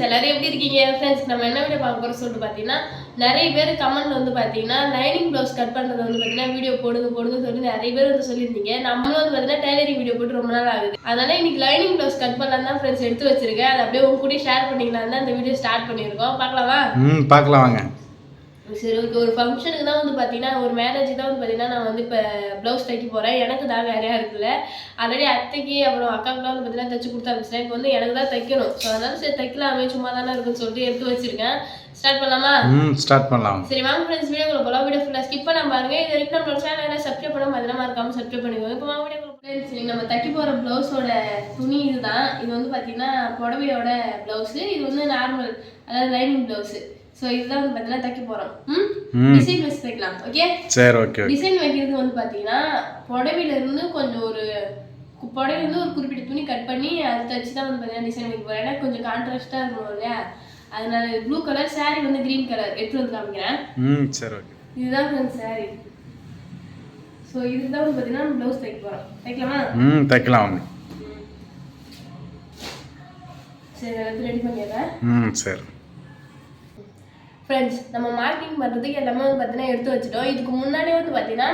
Friends எல்லாரும் எப்படி இருக்கீங்க? ஃப்ரெண்ட்ஸ் நம்ம என்ன வீடியோ பார்க்க போகிறோம் சொல்லிட்டு பார்த்தீங்கன்னா நிறைய பேர் கமெண்ட் வந்து பார்த்தீங்கன்னா லைனிங் ப்ளவுஸ் கட் பண்ணுறது வந்து பார்த்தீங்கன்னா வீடியோ போடுங்க போடுங்க சொல்லி நிறைய பேர் வந்து சொல்லியிருந்தீங்க. நம்மளும் வந்து பார்த்தீங்கன்னா டெய்லரிங் வீடியோ போட்டு ரொம்ப நாள் ஆகுது. அதனால இன்னைக்கு லைனிங் ப்ளவுஸ் கட் பண்ணலாம் தான் ஃப்ரெண்ட்ஸ் எடுத்து வச்சிருக்கேன். அதை அப்படியே உங்க கூட ஷேர் பண்ணிக்கலாம் தான் இந்த வீடியோ ஸ்டார்ட் பண்ணியிருக்கோம். பார்க்கலாமா? ம் பார்க்கலாம் வாங்க. சரி ஓகே ஒரு ஃபங்க்ஷனுக்கு தான் வந்து பார்த்தீங்கன்னா ஒரு மேரேஜ் தான் வந்து பார்த்தீங்கன்னா நான் வந்து இப்போ ப்ளவுஸ் தைக்க போகிறேன் எனக்கு தான் வேறையாக இருக்குல்ல. ஆல்ரெடி அத்தைக்கு அப்புறம் அக்காவுக்குலாம் வந்து பார்த்தீங்கன்னா தைச்சு கொடுத்து அனுப்பிச்சிட்டேன். இப்போ வந்து எனக்கு தான் தைக்கணும். ஸோ அதனால சரி தைக்கலாமே சும்மா தானே இருக்குன்னு சொல்லிட்டு எடுத்து வச்சிருக்கேன். ஸ்டார்ட் பண்ணலாமா? ம் ஸ்டார்ட் பண்ணலாம். சரி வாங்க ஃப்ரெண்ட்ஸ் வீடியோக்குள்ள போகலாம் வீடியோ ஃபுல்லாக ஸ்கிப் பண்ண பாருங்க. இது வரைக்கும் நம்மளோட சேனலை சப்ஸ்கிரைப் பண்ணாம அதெல்லாம் மறக்காம சப்ஸ்கிரைப் பண்ணிக்கோங்க. இப்போ வாங்க வீடியோக்குள்ள ஃப்ரெண்ட்ஸ் நீங்கள் நம்ம தைக்க போகிற ப்ளவுஸோட துணி இதுதான். இது வந்து பார்த்தீங்கன்னா புடவையோட ப்ளவுஸு இது வந்து நார்மல் அதாவது லைனிங் ப்ளவுஸு ஸோ இதுதான் வந்து பார்த்தீங்கன்னா தைக்க போகிறோம் ம்? டிசைன் வச்சு தைக்கலாம் ஓகே சரி ஓகே டிசைன் வைக்கிறது வந்து பார்த்தீங்கன்னா புடவையில இருந்து கொஞ்சம் ஒரு கு- புடவையில இருந்து ஒரு குறிப்பிட்ட துணி கட் பண்ணி அதை தச்சு தான் வந்து பார்த்தீங்கன்னா டிசைன் வைக்க போகிறேன் ஏன்னா கொஞ்சம் கான்ட்ராஸ்டாக இருக்கணும் இல்லையா? அதனால ப்ளூ கலர் saree வந்து க்ரீன் கலர் எடுத்து வந்து காமிக்கிறேன். ம் சரி ஓகே இதுதான் ஃப்ரெண்ட்ஸ் saree. ஸோ இதுதான் வந்து பார்த்தீங்கன்னா ப்ளவுஸ் தைக்க போகிறோம் தைக்கலாமா? ம் தைக்கலாம் சரி ரெடி பண்ணிடுறேன். ம் சரி. ஃப்ரெண்ட்ஸ் நம்ம மார்க்கிங் பண்ணுறதுக்கு எல்லாமே வந்து பார்த்தீங்கன்னா எடுத்து வச்சுட்டோம். இதுக்கு முன்னாடியே வந்து பார்த்தீங்கன்னா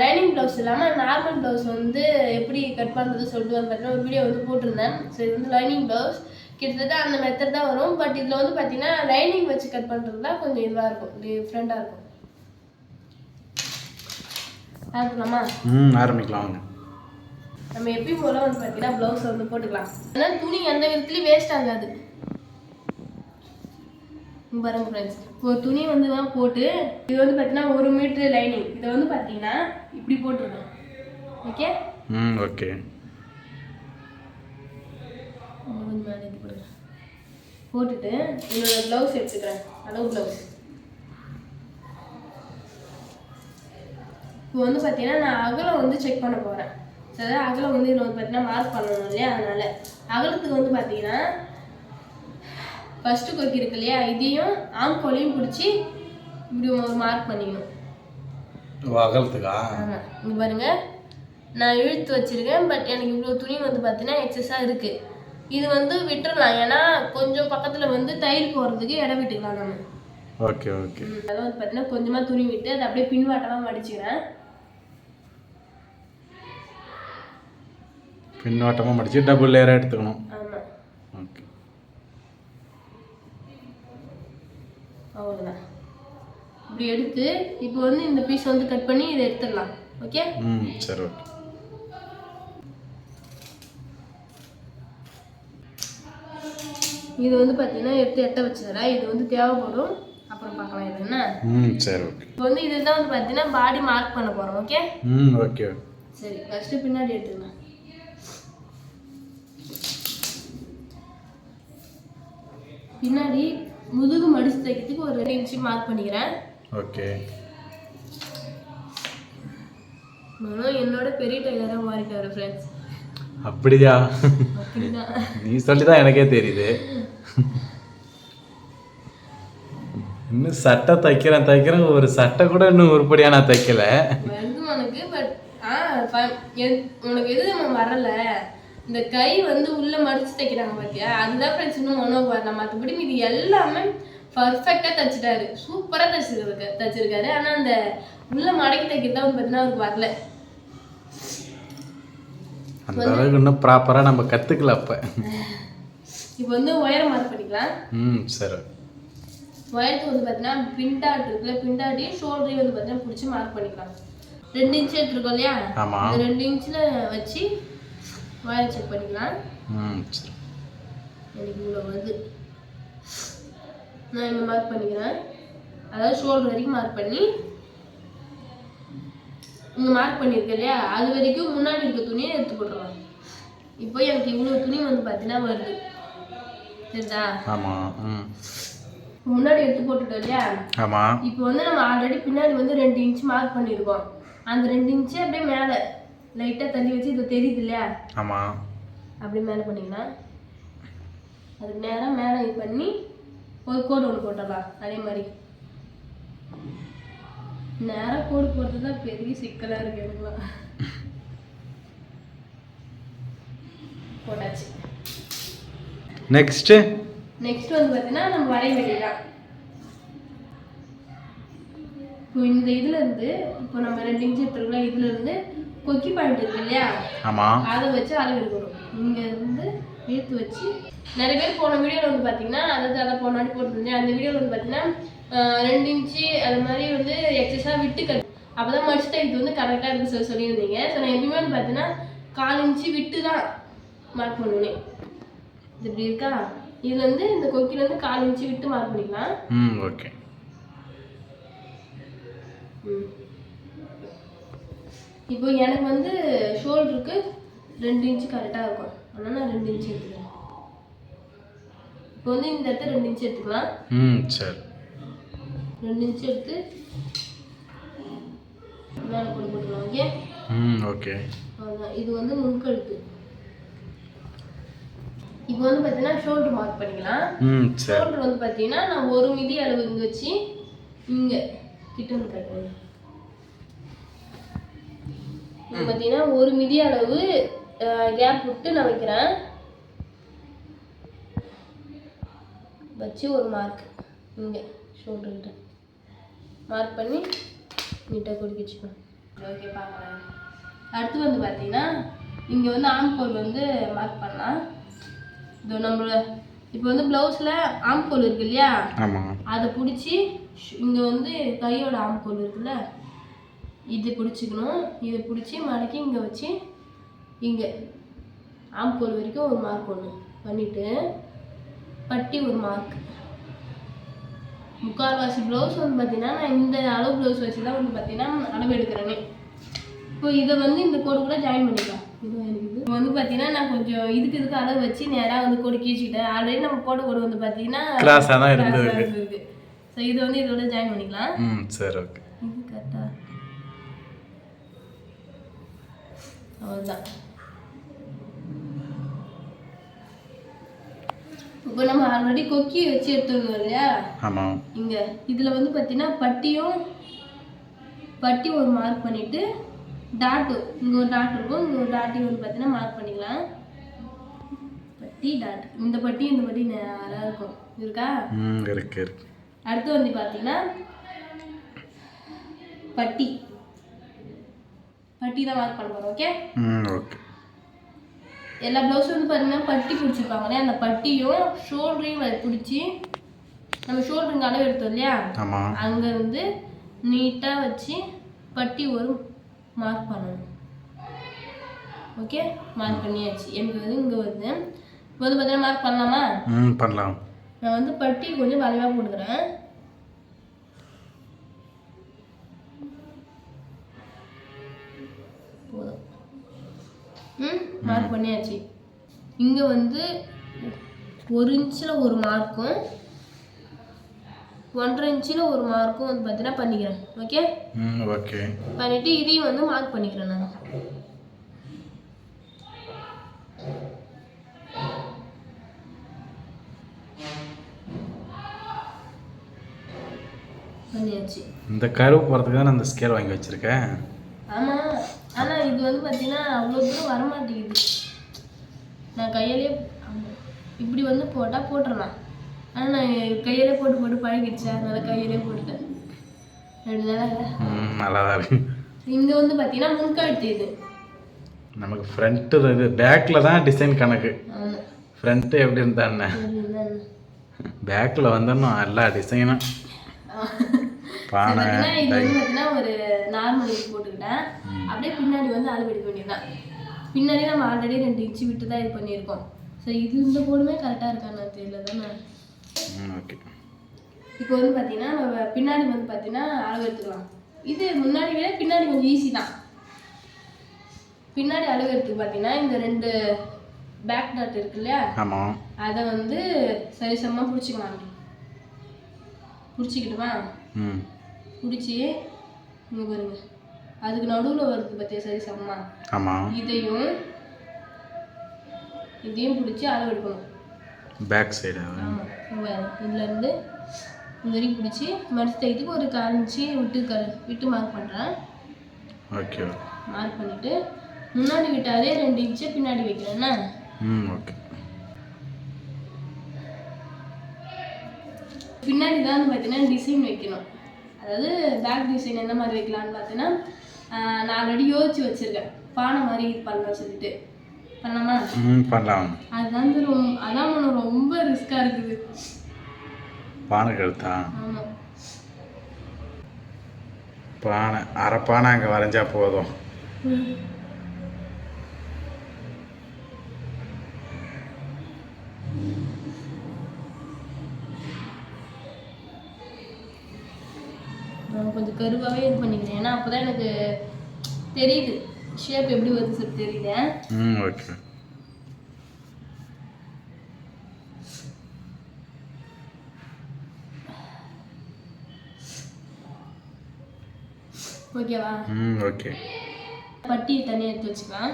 லைனிங் ப்ளவுஸ் இல்லாமல் நார்மல் ப்ளவுஸ் வந்து எப்படி கட் பண்ணுறது சொல்லிட்டு வந்து பார்த்தீங்கன்னா ஒரு வீடியோ வந்து போட்டிருந்தேன். ஸோ இது வந்து லைனிங் ப்ளவுஸ் கிட்டத்தட்ட அந்த மெத்தட் தான் வரும். பட் இதில் வந்து பார்த்தீங்கன்னா லைனிங் வச்சு கட் பண்ணுறது தான் கொஞ்சம் இதுவாக இருக்கும். டிஃப்ரெண்ட்டாக இருக்கும். ஆரம்பிக்கலாமா? ம் ஆரம்பிக்கலாம் வாங்க. நம்ம எப்பயும் போல வந்து பார்த்தீங்கன்னா ப்ளவுஸ் வந்து போட்டுக்கலாம். ஆனால் துணி எந்த விதத்துலையும் வேஸ்ட் ஆகாது. பாருங்க ஃப்ரெண்ட்ஸ் ஒரு துணி வந்து தான் போட்டு இது வந்து பார்த்தீங்கன்னா ஒரு மீட்ரு லைனிங் இதை வந்து பார்த்தீங்கன்னா இப்படி போட்டுருக்கோம். ஓகே ம் ஓகே போட்டுட்டு என்னோட ப்ளவுஸ் எடுத்துக்கிறேன். அளவு ப்ளவுஸ் இப்போ வந்து பார்த்தீங்கன்னா நான் அகலம் வந்து செக் பண்ண போகிறேன் சரி அகலம் வந்து இதில் வந்து பார்த்தீங்கன்னா மார்க் பண்ணணும் இல்லையா? அதனால. அகலத்துக்கு வந்து பார்த்தீங்கன்னா ஃபஸ்ட்டு கொக்கி இருக்கு இல்லையா? இதையும் ஆம்கோலையும் பிடிச்சி இப்படி ஒரு மார்க் பண்ணிக்கணும். அகலத்துக்கா? ஆமாம் இங்கே பாருங்க. நான் இழுத்து வச்சிருக்கேன் பட் எனக்கு இவ்வளோ துணி வந்து பார்த்தீங்கன்னா எக்ஸஸாக இருக்குது இது வந்து விட்டுறலாம். ஏன்னா கொஞ்சம் பக்கத்தில் வந்து தையல் போடுறதுக்கு இடம் விட்டுக்கலாம் நம்ம. Okay okay. அதை வந்து பார்த்தீங்கன்னா கொஞ்சமாக துணி விட்டு அதை அப்படியே பின்வாட்டமாக மடிச்சுக்கிறேன். பின்வாட்டமாக மடிச்சு டபுள் லேயராக எடுத்துக்கணும் ஆமாம் ஓகே அவ்வளோதான் இப்படி எடுத்து இப்போ வந்து இந்த பீஸ் வந்து கட் பண்ணி இதை எடுத்துடலாம். ஓகே ம் சரி ஓகே இது வந்து பார்த்தீங்கன்னா எடுத்து எட்ட வச்சுக்கிறேன் இது வந்து தேவைப்படும். அப்புறம் பார்க்கலாம் இது என்ன? ம் சரி ஓகே இப்போ வந்து இதுதான் வந்து பார்த்தீங்கன்னா பாடி மார்க் பண்ண போகிறோம் ஓகே ம் ஓகே சரி ஃபஸ்ட்டு பின்னாடி எடுத்துக்கலாம் பின்னாடி முதுகு மடிச்சு தைக்கிறதுக்கு ஒரு ரெண்டு இன்ச்சு மார்க் பண்ணிக்கிறேன். ஓகே நானும் என்னோட பெரிய டைலராக மாறிட்டாரு ஃப்ரெண்ட்ஸ் அப்படியா? நீ சொல்லி தான் எனக்கே தெரியுது. இன்னும் சட்டை தைக்கிறேன் தைக்கிறேன் ஒரு சட்டை கூட இன்னும் உருப்படியாக நான் தைக்கல. உனக்கு பட் ஆ உனக்கு எது நம்ம வரல? இந்த கை வந்து உள்ள மடிச்சு தைக்கிறாங்க பாத்தியா? அதுதான் ஃப்ரெண்ட்ஸ் இன்னும் ஒன்றும் வரல மற்றபடி இது எல்லாமே பர்ஃபெக்டாக தச்சுட்டாரு. சூப்பராக தச்சிருக்காரு தச்சிருக்காரு. ஆனால் அந்த உள்ள மடக்கி தைக்கிறது வந்து பார்த்தீங்கன்னா அவருக்கு வரல. அந்த அளவுக்கு இன்னும் ப்ராப்பராக நம்ம கற்றுக்கல அப்போ. இப்போ வந்து ஒயரை மார்க் பண்ணிக்கலாம். ம் சரி. ஒயருக்கு வந்து பார்த்தீங்கன்னா பின்டாட் இருக்குல்ல பின்டாட்டையும் ஷோல்டரையும் வந்து பார்த்தீங்கன்னா பிடிச்சி மார்க் பண்ணிக்கலாம். ரெண்டு இன்ச் எடுத்துருக்கோம் இல்லையா? ரெண்டு இன்ச்சில் வச்சு ஒயரை செக் பண்ணிக்கலாம். ம் சரி. எனக்கு இவ்வளோ வருது. நான் இங்கே மார்க் பண்ணிக்கிறேன். அதாவது ஷோல்டர் வரைக்கும் மார்க் பண்ணி இங்கே மார்க் பண்ணியிருக்கேன் இல்லையா? அது வரைக்கும் முன்னாடி இருக்க துணியை எடுத்து போட்டுருவேன். இப்போ எனக்கு இவ்வளோ துணி வந்து பார்த்தீங்கன்னா வருது. சரிதா ஆமாம் முன்னாடி எடுத்து போட்டுட்டோம் இல்லையா? ஆமாம் இப்போ வந்து நம்ம ஆல்ரெடி பின்னாடி வந்து ரெண்டு இன்ச் மார்க் பண்ணியிருக்கோம். அந்த ரெண்டு இன்ச்சு அப்படியே மேலே. லைட்டாக தள்ளி வச்சு இது தெரியுது இல்லையா ஆமாம் அப்படியே மேலே பண்ணிக்கலாம் அதுக்கு நேராக மேலே இது பண்ணி ஒரு கோடு ஒன்று போட்டுடலாம் அதே மாதிரி. நேராக கோடு போடுறது தான் பெரிய சிக்கலாக இருக்கு எனக்குலாம். போட்டாச்சு. நெக்ஸ்ட்டு நெக்ஸ்ட் வந்து பார்த்தீங்கன்னா நம்ம வரைய வேண்டியதான் இப்போ இந்த இதுல இருந்து இப்போ நம்ம ரெண்டு இன்ச்சு எடுத்துருக்கோம் இதுல இருந்து கொக்கி பாயிண்ட் இருக்கு இல்லையா ஆமாம் அதை வச்சு அளவு எடுக்கணும். இங்க இருந்து இழுத்து வச்சு நிறைய பேர் போன வீடியோவில் வந்து பார்த்தீங்கன்னா அதாவது அதை போன வாட்டி போட்டிருந்தேன். அந்த வீடியோவில் வந்து பார்த்தீங்கன்னா ஆஹ் ரெண்டு இன்ச்சு அது மாதிரி வந்து எக்ஸஸாக விட்டு கட் அப்போ தான் மடிச்சு தைக்கிறது வந்து கரெக்டாக இருக்கு சொல்லி சொல்லியிருந்தீங்க. ஸோ நான் எப்பயுமே வந்து பார்த்தீங்கன்னா கால் இன்ச்சு விட்டு தான் மார்க் பண்ணுவேன். இது இப்படி இருக்கா? இதுல இருந்து இந்த கொக்கில இருந்து கால் இன்ச்சு விட்டு மார்க் பண்ணிக்கலாம். ம் ஓகே ம். இப்போ எனக்கு வந்து ஷோல்டருக்கு ரெண்டு இன்ச்சு கரெக்டாக இருக்கும். அதனால நான் ரெண்டு இன்ச்சு எடுத்துக்கிறேன். இப்போ வந்து இந்த இடத்துல ரெண்டு இன்ச்சு எடுத்துக்கலாம். ம் சரி. ரெண்டு இன்ச்சு எடுத்து மேலே போட்டு போட்டுக்கலாம் ஓகே ம் ஓகே இது வந்து முன்கழுத்து. இப்போ வந்து பார்த்தீங்கன்னா ஷோல்டர் மார்க் பண்ணிக்கலாம். ம் சரி. ஷோல்டர் வந்து பார்த்தீங்கன்னா நான் ஒரு மிதி அளவு இங்கே வச்சு இங்கே கிட்ட வந்து கட்டுறேன் இது பார்த்தீங்கன்னா ஒரு மிதி அளவு கேப் விட்டு நான் வைக்கிறேன். வச்சு ஒரு மார்க் இங்கே ஷோல்டர்கிட்ட மார்க் பண்ணி நீட்டாக கொடுக்க வச்சுக்கணும். ஓகே பார்க்கலாம். அடுத்து வந்து பார்த்தீங்கன்னா இங்கே வந்து ஆம்கோல் வந்து மார்க் பண்ணலாம். இது நம்மள இப்போ வந்து ப்ளவுஸில் ஆம்கோல் இருக்கு இல்லையா? அதை பிடிச்சி இங்கே வந்து கையோட ஆம்கோல் இருக்குல்ல? இது பிடிச்சிக்கணும் இதை பிடிச்சி மடக்கி இங்கே வச்சு இங்கே ஆம்கோல் வரைக்கும் ஒரு மார்க் ஒன்று பண்ணிவிட்டு பட்டி ஒரு மார்க் முக்கால்வாசி ப்ளவுஸ் வந்து பார்த்தீங்கன்னா நான் இந்த அளவு ப்ளவுஸ் வச்சு தான் வந்து பார்த்தீங்கன்னா அளவு எடுக்கிறேனே. இப்போ இதை வந்து இந்த கோடு கூட ஜாயின் பண்ணிக்கலாம். இது வந்து பார்த்தீங்கன்னா நான் கொஞ்சம் இதுக்கு இதுக்கு அளவு வச்சு நேராக வந்து கோடு கீழ்ச்சிக்கிட்டேன். ஆல்ரெடி நம்ம போட்ட கோடு வந்து பார்த்தீங்கன்னா இருந்தது. ஸோ இது வந்து இதோட ஜாயின் பண்ணிக்கலாம். ம் சரி ஓகே அவ்வளோதான் இப்போ நம்ம ஆல்ரெடி கொக்கி வச்சு எடுத்துருந்தோம் இல்லையா? ஆமாம் இங்க இதுல வந்து பார்த்தீங்கன்னா பட்டியும் பட்டி ஒரு மார்க் பண்ணிட்டு டாட்டு இங்க ஒரு டாட் இருக்கும். இங்க ஒரு டாட்டையும் வந்து பார்த்தீங்கன்னா மார்க் பண்ணிக்கலாம். பட்டி டாட் இந்த பட்டி இந்த பட்டி நேராக இருக்கும். இருக்கா? இருக்கு இருக்கு. அடுத்து வந்து பார்த்தீங்கன்னா பட்டி. பட்டி தான் மார்க் பண்ண போகிறோம் ஓகே ஓகே எல்லா ப்ளவுஸும் வந்து பார்த்தீங்கன்னா பட்டி பிடிச்சிருப்பாங்களே அந்த பட்டியும் ஷோல்டரையும் பிடிச்சி நம்ம ஷோல்டருங்க அளவு எடுத்தோம் இல்லையா? அங்கேருந்து நீட்டாக வச்சு பட்டி ஒரு மார்க் பண்ணணும். ஓகே மார்க் பண்ணியாச்சு. எனக்கு வந்து இங்கே வருது இப்போ வந்து பார்த்தீங்கன்னா மார்க் பண்ணலாமா? ம் பண்ணலாம். நான் வந்து பட்டி கொஞ்சம் வளைவாக போட்டுக்கிறேன். ம் மார்க் பண்ணியாச்சு. இங்கே வந்து ஒரு இன்ச்சில் ஒரு மார்க்கும் ஒன்றரை இன்ச்சில் ஒரு மார்க்கும் வந்து பார்த்தீங்கன்னா பண்ணிக்கிறேன். ஓகே ம் ஓகே பண்ணிவிட்டு இதையும் வந்து மார்க் பண்ணிக்கிறேன் நான். பண்ணியாச்சு. இந்த கருவு போகிறதுக்கு தான் அந்த ஸ்கேல் வாங்கி வச்சுருக்கேன். ஆமாம் ஆனால் இது வந்து பார்த்தீங்கன்னா அவ்வளோ தூரம் வர மாட்டேங்குது நான் கையிலே இப்படி வந்து போட்டால் போட்டுடலாம் ஆனால் நான் கையிலே போட்டு போட்டு பழகிடுச்சு. அதனால கையிலே போட்டுட்டேன் ரெண்டு நாளாக நல்லா தான் இருக்கு. இங்கே வந்து பார்த்தீங்கன்னா முன்கழுத்து இது. நமக்கு ஃப்ரண்ட்டு இது பேக்கில் தான் டிசைன் கணக்கு. ஃப்ரண்ட்டு எப்படி இருந்தா என்ன? பேக்கில் வந்துடணும் எல்லா டிசைனும் பானை பார்த்தீங்கன்னா இது வந்து பார்த்தீங்கன்னா ஒரு நார்மல் போட்டுக்கிட்டேன். அப்படியே பின்னாடி வந்து அளவு எடுக்க வேண்டியதுதான் பின்னாடி நம்ம ஆல்ரெடி ரெண்டு இன்ச்சு விட்டு தான் இது பண்ணியிருக்கோம். ஸோ இது இந்த போடுமே கரெக்டாக இருக்கான்னு தெரியல தானே ஓகே. இப்போ வந்து பார்த்தீங்கன்னா நம்ம பின்னாடி வந்து பார்த்தீங்கன்னா அளவு எடுத்துக்கலாம். இது முன்னாடி விட பின்னாடி கொஞ்சம் ஈஸி தான். பின்னாடி அளவு எடுத்துக்கு பார்த்தீங்கன்னா இந்த ரெண்டு பேக் டாட் இருக்கு இல்லையா? ஆமாம் அதை வந்து சரிசமமாக பிடிச்சிக்கலாம். பிடிச்சிக்கிட்டுமா? ம். பிடிச்சி இங்கே பாருங்க. அதுக்கு நடுவில் வருது பார்த்தியா சரி சமமா. ஆமாம் இதையும் இதையும் பிடிச்சி அளவு எடுக்கணும். பேக் சைடு ஆமாம் இதுலேருந்து இந்த வரைக்கும் பிடிச்சி மடிச்சு தைக்கிறதுக்கு ஒரு இன்ச்சு விட்டு க விட்டு மார்க் பண்ணுறேன் ஓகே மார்க் பண்ணிவிட்டு முன்னாடி விட்டாலே ரெண்டு இன்ச்சு பின்னாடி வைக்கிறேன்னா ம் ஓகே பின்னாடி தான் பார்த்தீங்கன்னா டிசைன் வைக்கணும். அதாவது பேக் டிசைன் எந்த மாதிரி வைக்கலாம்னு பார்த்தீங்கன்னா நான் ஆல்ரெடி யோசிச்சு வச்சிருக்கேன். பானை மாதிரி இது பண்ணலாம் சொல்லிட்டு. பண்ணலாமா? பண்ணலாம். அதுதான் வந்து ரொம்ப அதான் மனு ரொம்ப ரிஸ்க்காக இருக்குது. பானை கழுத்தா? ஆமாம் பானை அரை பானை அங்கே வரைஞ்சா போதும். நான் கொஞ்சம் கருவாகவே இது பண்ணிக்கிறேன். ஏன்னா அப்போ தான் எனக்கு தெரியுது. ஷேப் எப்படி வருது சொல்லி தெரியுது ம் ஓகே ஓகேவா ம் ஓகே பட்டி தனியாக எடுத்து வச்சுக்கலாம்.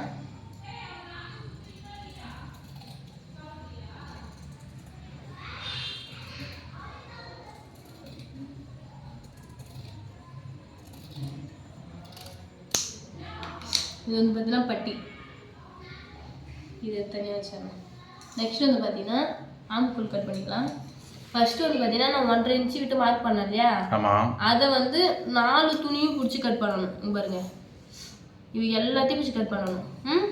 இது வந்து பார்த்தீங்கன்னா பட்டி. இது தனியாக வச்சிடணும். நெக்ஸ்ட் வந்து பார்த்தீங்கன்னா ஆம்புல் கட் பண்ணிக்கலாம். ஃபர்ஸ்ட் வந்து பார்த்தீங்கன்னா நான் ஒன்றரை இன்ச்சு விட்டு மார்க் பண்ணேன் இல்லையா? அதை வந்து நாலு துணியும் பிடிச்சி கட் பண்ணணும். பாருங்க. இது எல்லாத்தையும் பிடிச்சி கட் பண்ணணும். ம்?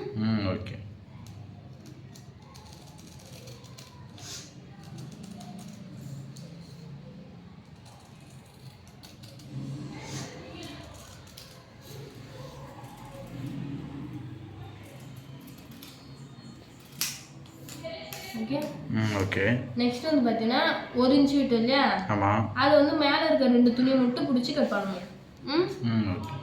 Okay okay. நெக்ஸ்ட் வந்து பார்த்தீங்கன்னா ஒரு இன்ச்சு விட்டு இல்லையா? ஆமாம் அது வந்து மேலே இருக்க ரெண்டு துணியை மட்டும் பிடிச்சி கட் பண்ணணும். ம்? ஓகே.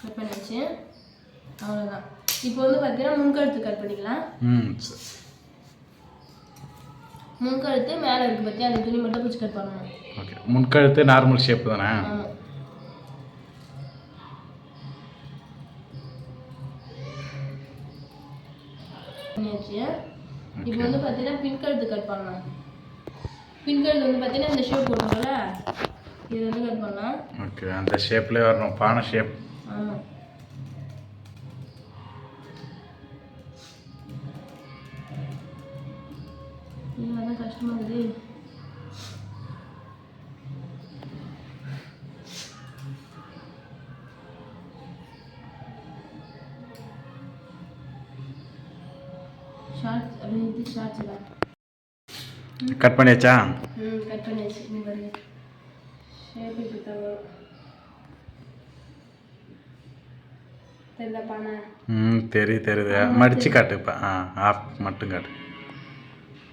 கட் பண்ணியாச்சு அவ்வளோதான் இப்போ வந்து பார்த்தீங்கன்னா முன்கழுத்து கட் பண்ணிக்கலாம். ம் சரி. முன்கழுத்து மேலே இருக்கு பற்றி அந்த துணி மட்டும் பிடிச்சி கட் பண்ணணும். ஓகே. முன்கழுத்து நார்மல் ஷேப் தானே? இப்போ வந்து பார்த்தீங்கன்னா பின்கழுத்து கட் பண்ணலாம். பின்கழுத்து வந்து பார்த்தீங்கன்னா இந்த ஷேப் போட்டுருக்கோம்ல இது வந்து கட் பண்ணலாம். ஓகே அந்த ஷேப்லேயே வரணும். பானை ஷேப் ஆமாம் அதான் கஷ்டமா இருக்குது. ஷார்ட்ஸ் ஷார்ட்ஸ் தான். கட் பண்ணியாச்சா? ம் கட் பண்ணியாச்சு. நீ பாருங்க. ஷேப் இப்படி தான் வரும் தெரியுதா பானை? ம் தெரியுது தெரியுது. மடிச்சு காட்டு இப்போ. ஆ ஆஃப் மட்டும் காட்டு.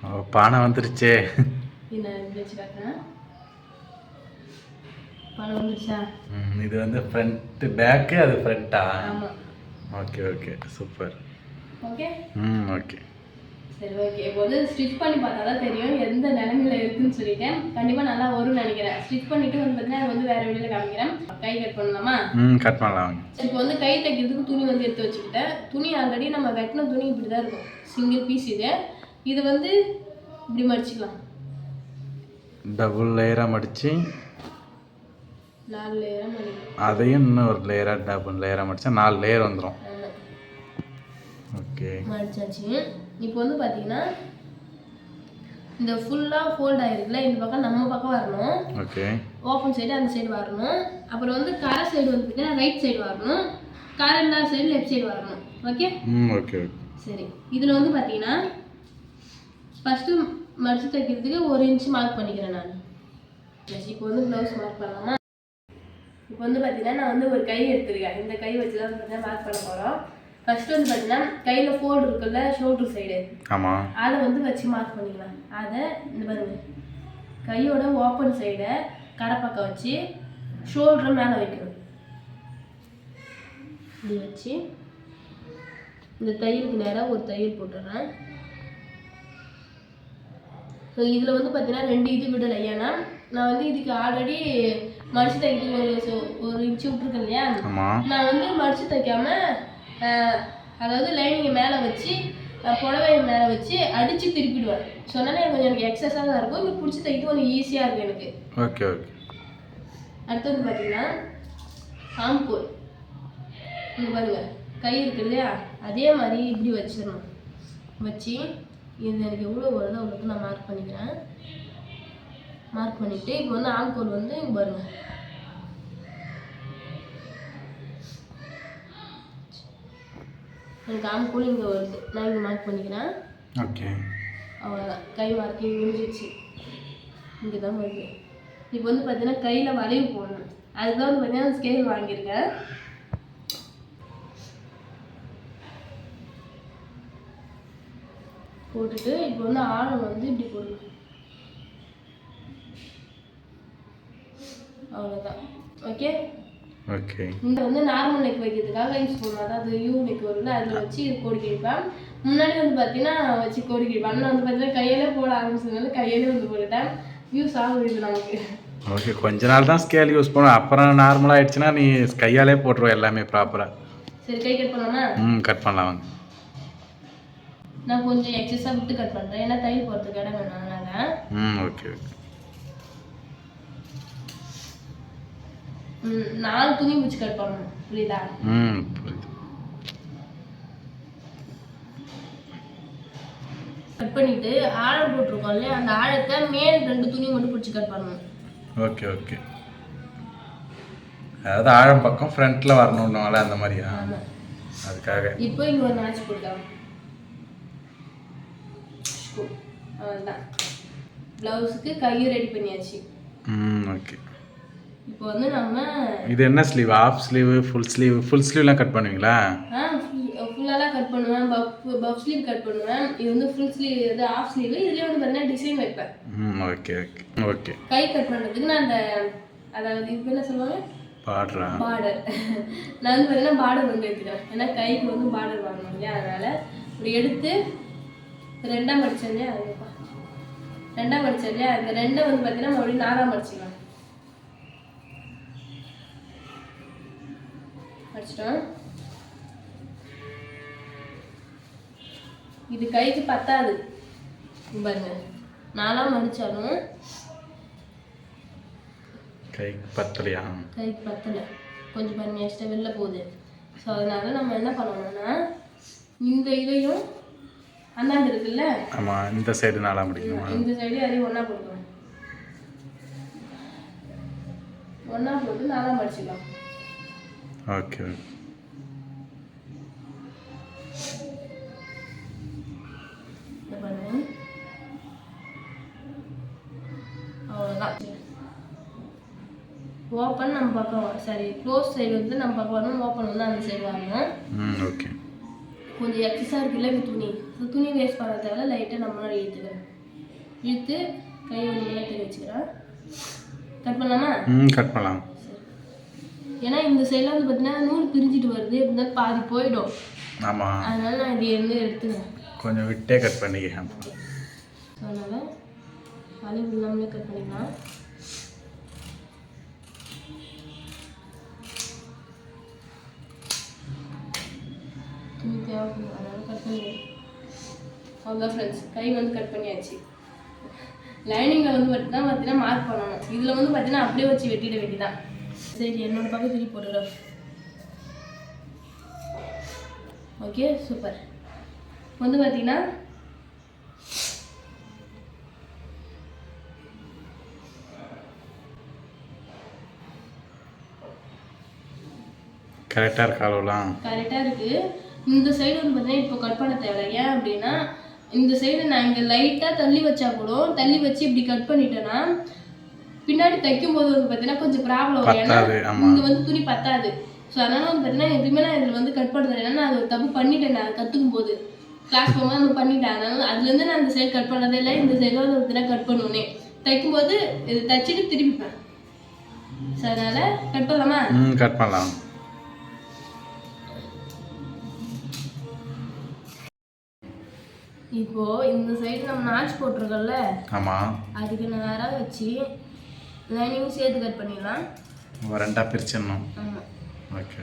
பானை வந்துருச்சே. இது காட்டுறேன். பானை வந்துருச்சா? ம், இது வந்து ஃப்ரண்ட்டு பேக்கு அது ஃப்ரண்ட்டா ஓகே ஓகே. சூப்பர். ஓகே? ம் ஓகே. சரி ஓகே. இப்போ வந்து ஸ்டிச் பண்ணி பார்த்தா தான் தெரியும் எந்த நிலமையில இருக்குன்னு சொல்லிட்டேன். கண்டிப்பாக நல்லா வரும்னு நினைக்கிறேன். ஸ்டிச் பண்ணிட்டு வந்து பார்த்தீங்கன்னா அது வந்து வேற வீடியோவில் காமிக்கிறேன். கை கட் பண்ணலாமா? ம் கட் பண்ணலாம். இப்போ வந்து கை தைக்கிறதுக்கு துணி வந்து எடுத்து வச்சுக்கிட்டேன். துணி ஆல்ரெடி நம்ம வெட்டின துணி இப்படி தான் இருக்கும். சிங்கிள் பீஸ் இது. இது வந்து இப்படி மடிச்சுக்கலாம். டபுள் லேயராக மடித்து நாலு லேயராக மடிக்கலாம் அதையும் இன்னும் ஒரு லேயராக டபுள் லேயராக மடித்தா நாலு லேயர் வந்துடும் ஓகே மடிச்சாச்சு. இப்போ வந்து பார்த்தீங்கன்னா இந்த ஃபுல்லாக ஃபோல்ட் ஆயிருக்குல்ல இந்த பக்கம் நம்ம பக்கம் வரணும். ஓகே ஓப்பன் சைடு அந்த சைடு வரணும். அப்புறம் வந்து கரை சைடு வந்து பார்த்தீங்கன்னா ரைட் சைடு வரணும். கரை இல்லாத சைடு லெஃப்ட் சைடு வரணும். ஓகே ம் ஓகே ஓகே சரி. இதில் வந்து பார்த்தீங்கன்னா ஃபஸ்ட்டு மடிச்சு தைக்கிறதுக்கு ஒரு இன்ச் மார்க் பண்ணிக்கிறேன் நான். இப்போ வந்து ப்ளவுஸ் மார்க் பண்ணலாமா? இப்போ வந்து பார்த்தீங்கன்னா நான் வந்து ஒரு கை எடுத்திருக்கேன். இந்த கை வச்சு தான் பார்த்தீங்கன்னா மார்க் பண்ண போகிறோம் ஃபர்ஸ்ட் வந்து பார்த்தீங்கன்னா கையில் ஃபோல்டு இருக்குல்ல ஷோல்டர் சைடு ஆமாம் அதை வந்து வச்சு மார்க் பண்ணிக்கலாம். அதை இந்த பாருங்க. கையோட ஓப்பன் சைடை கடைப்பக்கம் வச்சு ஷோல்டரை மேலே வைக்கணும். இப்படி வச்சு இந்த தையலுக்கு நேராக ஒரு தையல் போட்டுடுறேன். இதில் வந்து பார்த்தீங்கன்னா ரெண்டு இது விடலை. ஏன்னா நான் வந்து இதுக்கு ஆல்ரெடி மடிச்சு தைக்கிறதுக்கு ஒரு ஒரு இன்ச்சு விட்ருக்கேன் இல்லையா? நான் வந்து மடிச்சு தைக்காம அதாவது லைனிங்கை மேலே வச்சு புடவைய மேலே வச்சு அடித்து திருப்பிடுவேன். சொன்னாலே கொஞ்சம் எனக்கு எக்ஸஸாக தான் இருக்கும். இங்கே பிடிச்சி தைக்க கொஞ்சம் ஈஸியாக இருக்கும் எனக்கு. Okay okay. அடுத்தது பார்த்தீங்கன்னா ஆம்பூர் இங்கே பாருங்க. கை இருக்கு இல்லையா? அதே மாதிரி இப்படி வச்சிடணும். வச்சு இது எனக்கு எவ்வளோ வருதோ அவ்வளோக்கு நான் மார்க் பண்ணிக்கிறேன். மார்க் பண்ணிவிட்டு இப்போ வந்து ஆம்கோல் வந்து இங்கே பாருங்க. எனக்கு ஆம்கோல் இங்கே வருது. நான் இங்கே மார்க் பண்ணிக்கிறேன். ஓகே அவ்வளோதான் கை மார்க்கிங் முடிஞ்சிச்சு இங்கே தான் வருது. இப்போ வந்து பார்த்தீங்கன்னா கையில் வளைவு போடணும். அதுக்கு தான் வந்து பார்த்தீங்கன்னா ஸ்கேல் வாங்கியிருக்கேன். போட்டுட்டு இப்போ வந்து ஆழம் வந்து இப்படி போடணும். அவ்வளோதான் ஓகே ஓகே இந்த வந்து நார்மல் நெக் வைக்கிறதுக்காக யூஸ் பண்ணுவோம் அதாவது யூ நெக் வரும்ல அதில் வச்சு கோடி கிழிப்பேன் முன்னாடி வந்து பார்த்தீங்கன்னா வச்சு கோடி கிழிப்பேன் வந்து பார்த்தீங்கன்னா கையிலே போட ஆரம்பிச்சதுனால கையிலே வந்து போட்டுட்டேன். யூஸ் ஆகுது நமக்கு. ஓகே கொஞ்ச நாள் தான் ஸ்கேல் யூஸ் பண்ணும். அப்புறம் நார்மலாக ஆயிடுச்சுன்னா நீ கையாலே போட்டுருவ எல்லாமே ப்ராப்பராக சரி கை கட் பண்ணலாமா? ம் கட் பண்ணலாம் வாங்க. நான் கொஞ்சம் எக்ஸஸாக விட்டு கட் பண்ணுறேன் ஏன்னா தையல் போகிறதுக்கு இடம் வேணும் அதனால ம் ஓகே நாலு துணி வச்சு கட் பண்ணணும். புரியுதா? ம் புரியுது. கட் பண்ணிட்டு ஆழம் போட்டிருக்கோம் இல்லையா? அந்த ஆழத்தை மேல் ரெண்டு துணி மட்டும் பிடிச்சி கட் பண்ணணும். ஓகே ஓகே அதாவது ஆழம் பக்கம் ஃப்ரண்ட்டில் வரணுன்னால அந்த மாதிரியா? அதுக்காக. இப்போ இங்கே ஒரு மேட்ச் கொடுக்கலாம். அவ்வளோதான் ப்ளவுஸுக்கு கையும் ரெடி பண்ணியாச்சு. ம் ஓகே இப்போ வந்து நம்ம இது என்ன sleeve half sleeve full sleeve full ஸ்லீவ்லாம் cut பண்ணுவீங்களா? ஆ ஃபுல்லாலாம் கட் பண்ணுவேன். பஃப் பஃப் ஸ்லீவ் கட் பண்ணுவேன். இது வந்து ஃபுல் ஸ்லீவ் இது ஆஃப் ஸ்லீவ் இதுலேயே வந்து பார்த்தீங்கன்னா டிசைன் வைப்பேன். ம் ஓகே ஓகே ஓகே கை கட் பண்ணுறதுக்கு நான் அந்த அதாவது இது என்ன சொல்லுவாங்க? பாடுறா பார்டர் நான் வந்து பார்த்தீங்கன்னா பார்டர் வந்து எடுத்துக்கிறேன் ஏன்னா கைக்கு வந்து பார்டர் வாங்கணும் இல்லையா? அதனால் இப்படி எடுத்து ரெண்டாம் படித்தேன் இல்லையா ரெண்டாம் படித்தேன் இல்லையா இந்த ரெண்டை வந்து பார்த்தீங்கன்னா மறுபடியும் நாலாம் படிச்சுக்கலாம். படிச்சிட்டோம். இது கைக்கு பத்தாது. பாருங்க. நாலாம் மடிச்சாலும் கை பத்தலையா? கைக்கு பத்தலை. கொஞ்சம் பாருங்க எக்ஸ்ட்ரா வெளில போகுது. ஸோ அதனால நம்ம என்ன பண்ணணும்னா இந்த இதையும் அந்தாண்டு இருக்குல்ல? ஆமாம் இந்த சைடு நாளாக முடிக்கணுமா இந்த சைடு அதையும் ஒன்றா போட்டுக்கணும். ஒன்றா போட்டு நாலாம் மடிச்சுக்கலாம் ஓகே ஓப்பன் நம்ம பக்கம் சாரி க்ளோஸ் சைடு வந்து நம்ம பக்கம் வரணும் ஓப்பன் வந்து அந்த சைடு வரணும் ஓகே. கொஞ்சம் எக்ஸஸாக இருக்குல்ல இந்த துணி. இந்த துணி வேஸ்ட் பண்ண தேவை லைட்டாக நம்மளால இழுத்துக்கிறேன். இழுத்து கை ஒரு நேரத்தில் வச்சுக்கிறேன். கட் பண்ணலாமா? ம் கட் பண்ணலாம். ஏன்னா இந்த சைடில் வந்து பார்த்தீங்கன்னா நூல் பிரிஞ்சிட்டு வருது இருந்தா பாதி போயிடும். ஆமாம் அதனால நான் இது இருந்து எடுத்துக்கிறேன். கொஞ்சம் விட்டே கட் பண்ணிக்க. ஸோ அதனால் வளைவு இல்லாமலே கட் பண்ணிக்கலாம். தேவைப்படும் அதனால கட் பண்ணிடுறேன் அவ்வளோதான் ஃப்ரெண்ட்ஸ் கை வந்து கட் பண்ணியாச்சு. லைனிங்கில் வந்து மட்டும் தான் பார்த்தீங்கன்னா மார்க் பண்ணணும். இதில் வந்து பார்த்தீங்கன்னா அப்படியே வச்சு வெட்டிட வேண்டியதான் சரி என்னோட பக்கம் திருப்பி போட்டுக்கிறேன் ஓகே சூப்பர் வந்து பார்த்தீங்கன்னா கரெக்டாக இருக்க அளவுலாம் கரெக்டாக இருக்குது இந்த சைடு வந்து பார்த்தீங்கன்னா இப்போ கட் பண்ண தேவை ஏன் அப்படின்னா இந்த சைடு நான் இங்கே லைட்டாக தள்ளி வச்சா கூட தள்ளி வச்சு இப்படி கட் பண்ணிட்டேன்னா பின்னாடி தைக்கும் போது வந்து பார்த்தீங்கன்னா கொஞ்சம் ப்ராப்ளம் வரும். ஏன்னா. இங்கே வந்து துணி பத்தாது. ஸோ அதனால வந்து பார்த்தீங்கன்னா எதுவுமே நான் இதில் வந்து கட் பண்ணுறது ஏன்னா நான் அது ஒரு தப்பு பண்ணிட்டேன் நான் கற்றுக்கும் போது. கிளாஸ் போகும்போது நான் பண்ணிட்டேன். அதனால அதுலேருந்து நான் இந்த சைடு கட் பண்ணதே இல்லை இந்த சைடு வந்து பார்த்தீங்கன்னா கட் பண்ணுவேனே தைக்கும்போது இது தைச்சிட்டு திருப்பிப்பேன். ஸோ அதனால் கட் பண்ணலாமா? ம் கட் பண்ணலாம். இப்போ இந்த சைடு நம்ம நாச் போட்டிருக்கோம்ல ஆமாம் அதுக்கு நேராக வச்சு லைனிங் சேர்த்து கட் பண்ணிடலாம். ரெண்டாக பிரிச்சிடணும். ஆமாம் ஓகே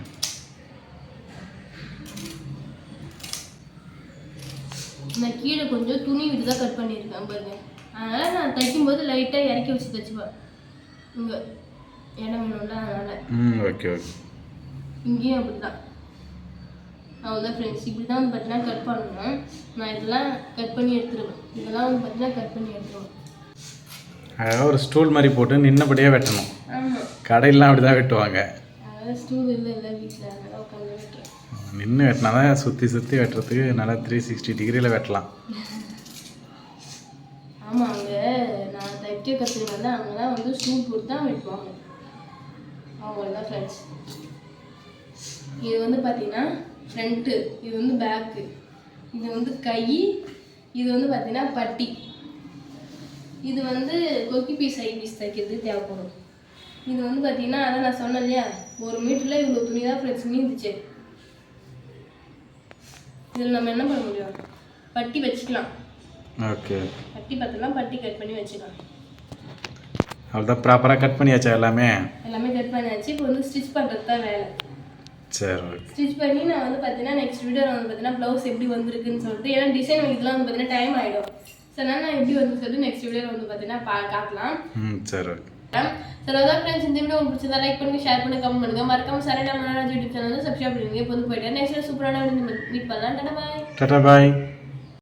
நான் கீழே கொஞ்சம் துணி விட்டு தான் கட் பண்ணியிருக்கேன் பாருங்க. அதனால் நான் தைக்கும்போது லைட்டாக இறக்கி வச்சு தைச்சுப்பேன். இங்கே இடம் வேணும்ல அதனால். ம் ஓகே ஓகே இங்கேயும் அப்படி தான் அவ்வளோதான் ஃப்ரெண்ட்ஸ் இப்படி தான் வந்து பார்த்தீங்கன்னா கட் பண்ணணும் நான் இதெல்லாம் கட் பண்ணி எடுத்துருவேன். இதெல்லாம் வந்து பார்த்தீங்கன்னா கட் பண்ணி எடுத்துருவேன். அழகாக ஒரு ஸ்டூல் மாதிரி போட்டு நின்னபடியே வெட்டணும். கடையிலாம் அப்படி தான் வெட்டுவாங்க. ஸ்டூல் இல்லை இல்லை வீட்டில் அதனால் உட்காந்து விட்டுறேன் நின்று வெட்டினா தான் சுற்றி சுற்றி வெட்டுறதுக்கு நல்லா த்ரீ சிக்ஸ்டி டிகிரியில் வெட்டலாம். ஆமாம் அங்கே நான் தைக்க கற்றுக்கிட்டேன் அங்கே தான் வந்து ஸ்டூல் போட்டு தான் வெட்டுவாங்க. அவங்க தான் ஃப்ரெண்ட்ஸ் இது வந்து பார்த்தீங்கன்னா ஃப்ரண்ட்டு இது வந்து பேக்கு இது வந்து கை இது வந்து பார்த்தீங்கன்னா பட்டி. இது வந்து கொக்கி பீஸ் ஐ பீஸ் தைக்கிறதுக்கு தேவைப்படும். இது வந்து பார்த்தீங்கன்னா அதான் நான் சொன்னேன் இல்லையா? ஒரு மீட்டரில் இவ்வளோ துணி தான் ஃப்ரெண்ட்ஸ் மீந்துச்சு. இதில் நம்ம என்ன பண்ண முடியும்? பட்டி வச்சுக்கலாம். ஓகே பட்டி பார்த்தலாம் பட்டி கட் பண்ணி வச்சுக்கலாம். அவ்வளோதான் ப்ராப்பராக கட் பண்ணியாச்சா எல்லாமே? எல்லாமே கட் பண்ணியாச்சு. இப்போ வந்து ஸ்டிச் பண்ணுறது தான் வேலை. சரி ஸ்டிச் பண்ணி நான் வந்து பார்த்தீங்கன்னா நெக்ஸ்ட் வீடியோ வந்து பார்த்தீங்கன்னா ப்ளவுஸ் எப்படி வந்திருக்குன்னு சொல்லிட்டு ஏன்னா டிசைன் வைக்கலாம் வந்து பார்த்தீங்கன்னா டைம் ஆகிடும் ஸோ நான் எப்படி வந்து சொல்லிட்டு நெக்ஸ்ட் வீடியோவில் வந்து பார்த்தீங்கன்னா பா காட்டலாம். ம் சரி சரி அதான் ஃப்ரெண்ட்ஸ் இந்த வீடியோ உங்களுக்கு பிடிச்சதா லைக் பண்ணுங்க ஷேர் பண்ணுங்க கமெண்ட் பண்ணுங்க. மறக்காம சரணா மனராஜ் யூடியூப் சேனல் வந்து சப்ஸ்கிரைப் பண்ணுங்க இப்போ வந்து போயிட்டு நெக்ஸ்ட் சூப்பரான மீட் பண்ணலாம். டாடா பாய். டாடா பாய்.